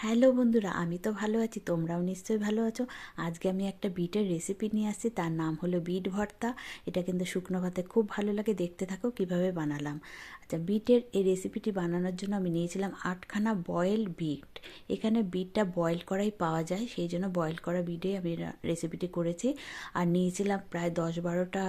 Hello বন্ধুরা, আমি তো ভালো আছি, তোমরাও নিশ্চয়ই ভালো আছো। আজকে আমি একটা বিটের রেসিপি নিয়ে আসছি, তার নাম হলো বিট ভর্তা। এটা কিন্তু শুকনো ভাতে খুব ভালো লাগে, দেখতে থাকো কীভাবে বানালাম। আচ্ছা বিটের এই রেসিপিটি বানানোর জন্য আমি নিয়েছিলাম আটখানা বয়েল বিট। এখানে বিটটা বয়েল করাই পাওয়া যায়, সেই জন্য বয়েল করা বিটে আমি রেসিপিটি করেছি। আর নিয়েছিলাম প্রায় দশ বারোটা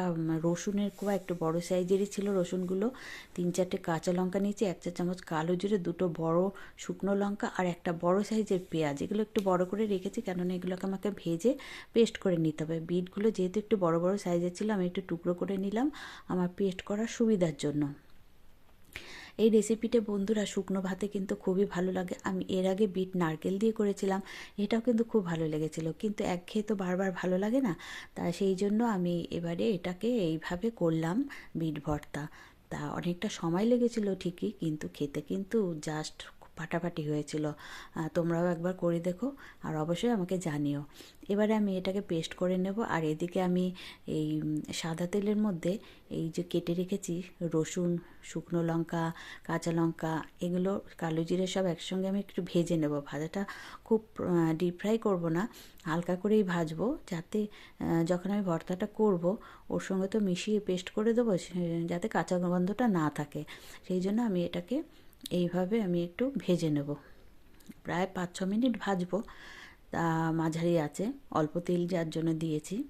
রসুনের কোয়া, একটু বড় সাইজেরই ছিল রসুনগুলো। তিন চারটে কাঁচা লঙ্কা নিয়েছি, এক চা চামচ কালো জিরে, দুটো বড় শুকনো লঙ্কা আর একটা বড় সাইজের পেঁয়াজ। এগুলো একটু বড় করে রেখেছি, কেননা এগুলোকে আমাকে ভেজে পেস্ট করে নিতে হবে। বিটগুলো যেহেতু একটু বড় বড় সাইজের ছিল, আমি একটু টুকরো করে নিলাম। আমার পেস্ট করার সুবিধার জন্য। এই রেসিপিটা বন্ধুরা শুকনো ভাতে কিন্তু খুবই ভালো লাগে। আমি এর আগে বিট নারকেল দিয়ে করেছিলাম, এটাও কিন্তু খুব ভালো লেগেছিল। কিন্তু এক খেয়ে তো বারবার ভালো লাগে না, তা সেই জন্য আমি এবারে এটাকে এইভাবে করলাম বিট ভর্তা। তা অনেকটা সময় লেগেছিল ঠিকই, কিন্তু খেতে কিন্তু জাস্ট ফাটাফাটি হয়েছিল। তোমরাও একবার করে দেখো আর অবশ্যই আমাকে জানিও। এবারে আমি এটাকে পেস্ট করে নেব আর এদিকে আমি এই সাদা তেলের মধ্যে এই যে কেটে রেখেছি রসুন, শুকনো লঙ্কা, কাঁচা লঙ্কা, এগুলো কালো জিরে সব একসঙ্গে আমি একটু ভেজে নেব। ভাজাটা খুব ডিপ ফ্রাই করব না, হালকা করেই ভাজবো যাতে যখন আমি ভর্তাটা করব, ওর সঙ্গে তো মিশিয়ে পেস্ট করে দেবো যাতে কাঁচা গন্ধটা না থাকে। সেই জন্য আমি এটাকে এইভাবে আমি একটু ভেজে নেব। প্রায় পাঁচ ছ মিনিট ভাজবো। তা মাঝারি আছে, অল্প তেল যার জন্য দিয়েছি।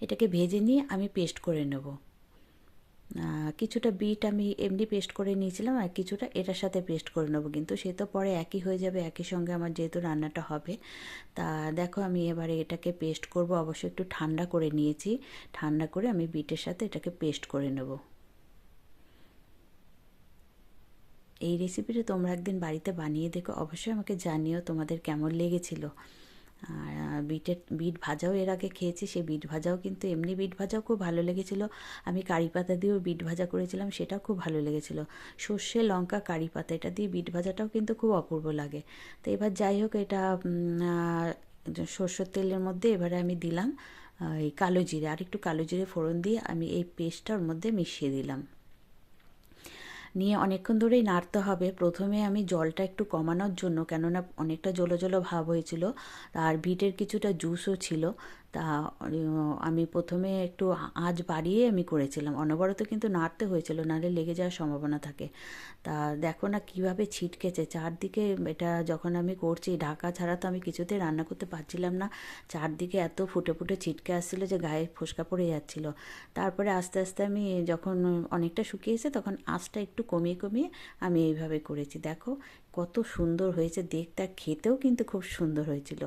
এটাকে ভেজে নিয়ে আমি পেস্ট করে নেব। কিছুটা বিট আমি এমনি পেস্ট করে নিয়েছিলাম আর কিছুটা এটার সাথে পেস্ট করে নেব। কিন্তু সে তো পরে একই হয়ে যাবে, একই সঙ্গে আমার যেহেতু রান্নাটা হবে। তা দেখো আমি এবারে এটাকে পেস্ট করব। অবশ্যই একটু ঠান্ডা করে নিয়েছি। ঠান্ডা করে আমি বিটের সাথে এটাকে পেস্ট করে নেব। এই রেসিপিটা তোমরা একদিন বাড়িতে বানিয়ে দেখো। অবশ্যই আমাকে জানিও তোমাদের কেমন লেগেছিল। আর বিটের, বিট ভাজাও এর আগে খেয়েছি, সেই বিট ভাজাও কিন্তু এমনি বিট ভাজাও খুব ভালো লেগেছিলো। আমি কারি পাতা দিয়েও বিট ভাজা করেছিলাম, সেটাও খুব ভালো লেগেছিলো। সর্ষে, লঙ্কা, কারি পাতা, এটা দিয়ে বিট ভাজাটাও কিন্তু খুব অপূর্ব লাগে। তো এবার যাই হোক, এটা সর্ষের তেলের মধ্যে এবারে আমি দিলাম এই কালো জিরে। আর একটু কালো জিরে ফোড়ন দিয়ে আমি এই পেস্টটার মধ্যে মিশিয়ে দিলাম। নিয়ে অনেকক্ষণ ধরেই নাড়তে হবে। প্রথমে আমি জলটা একটু কমানোর জন্য, কেননা অনেকটা জলো জলো ভাব হয়েছিল, আর বিটের কিছুটা জুসও ছিল। তা আমি প্রথমে একটু আঁচ বাড়িয়ে আমি করেছিলাম। অনবরত কিন্তু নাড়তে হয়েছিল নাহলে লেগে যাওয়ার সম্ভাবনা থাকে। তা দেখো না কীভাবে ছিটকেছে। চারদিকে এটা যখন আমি করছি, ঢাকা ছাড়া তো আমি কিছুতেই রান্না করতে পারছিলাম না। চারদিকে এত ফুটে ফুটে ছিটকে আসছিল যে গায়ে ফোসকা পড়ে যাচ্ছিল। তারপরে আস্তে আস্তে আমি যখন অনেকটা শুকিয়েছে, তখন আঁচটা একটু কমিয়ে কমিয়ে আমি এইভাবে করেছি। দেখো কত সুন্দর হয়েছে। দেখতে খেতেও কিন্তু খুব সুন্দর হয়েছিল।